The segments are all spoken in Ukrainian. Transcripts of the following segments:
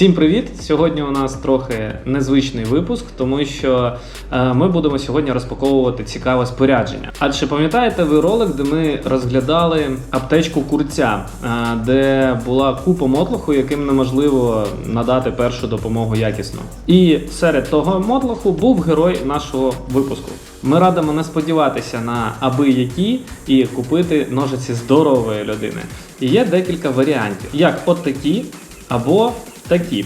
Всім привіт! Сьогодні у нас трохи незвичний випуск, тому що е, ми будемо сьогодні розпаковувати цікаве спорядження. Адже пам'ятаєте ви ролик, де ми розглядали аптечку курця, е, де була купа мотлоху, яким неможливо надати першу допомогу якісно. І серед того мотлоху був герой нашого випуску. Ми радимо не сподіватися на аби які і купити ножиці здорової людини. І є декілька варіантів, як от такі або такі.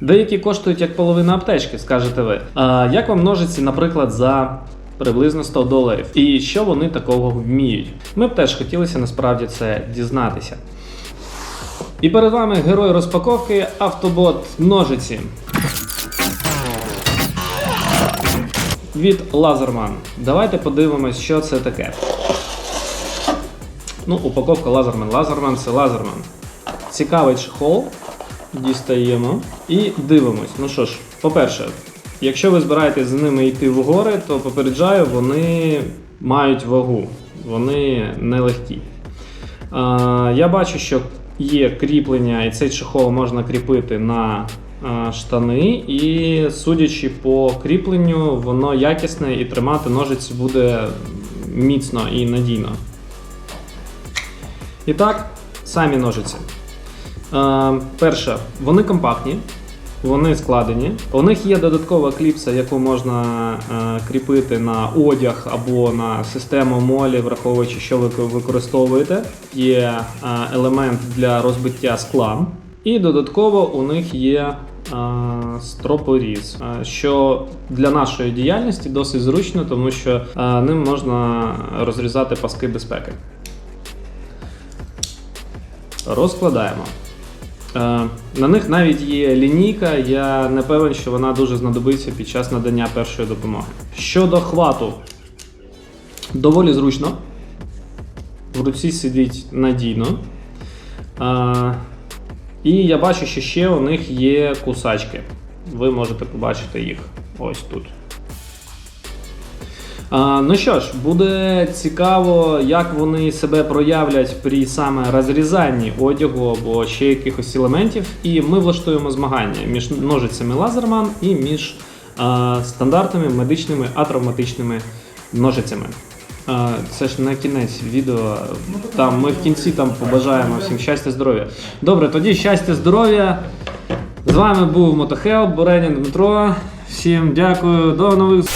Деякі коштують як половина аптечки, скажете ви. А як вам ножиці, наприклад, за приблизно 100 доларів? І що вони такого вміють? Ми б теж хотілося насправді це дізнатися. І перед вами герой розпаковки автобот ножиці. Від Лазерман. Давайте подивимось, що це таке. Ну, упаковка Лазерман. Лазерман це Лазерман. Цікавий чехол. Дістаємо і дивимось. Ну що ж, по-перше, якщо ви збираєтесь з ними йти в гори, то попереджаю, вони мають вагу, вони нелегкі. Я бачу, що є кріплення, і цей чехол можна кріпити на штани, і судячи по кріпленню, воно якісне і тримати ножиці буде міцно і надійно. І так, самі ножиці. Е, перше, вони компактні, вони складені. У них є додаткова кліпса, яку можна е, кріпити на одяг або на систему молі, враховуючи, що ви використовуєте. Є е, елемент для розбиття скла. І додатково у них є стропоріз, що для нашої діяльності досить зручно, тому що ним можна розрізати паски безпеки. Розкладаємо. Е, На них навіть є лінійка, я не певен, що вона дуже знадобиться під час надання першої допомоги. Щодо хвату, доволі зручно. В руці сидить надійно. Е, І я бачу, що ще у них є кусачки. Ви можете побачити їх ось тут. А, ну що ж, буде цікаво, як вони себе проявлять при саме розрізанні одягу або ще якихось елементів. І ми влаштуємо змагання між ножицями Лазерман і між а, стандартними медичними атравматичними ножицями. А, це ж на кінець відео. Там ми в кінці там побажаємо всім щастя, здоров'я. Добре, тоді щастя, здоров'я. З вами був Мотохелп, Боренін Дмитро. Всім дякую, до нових.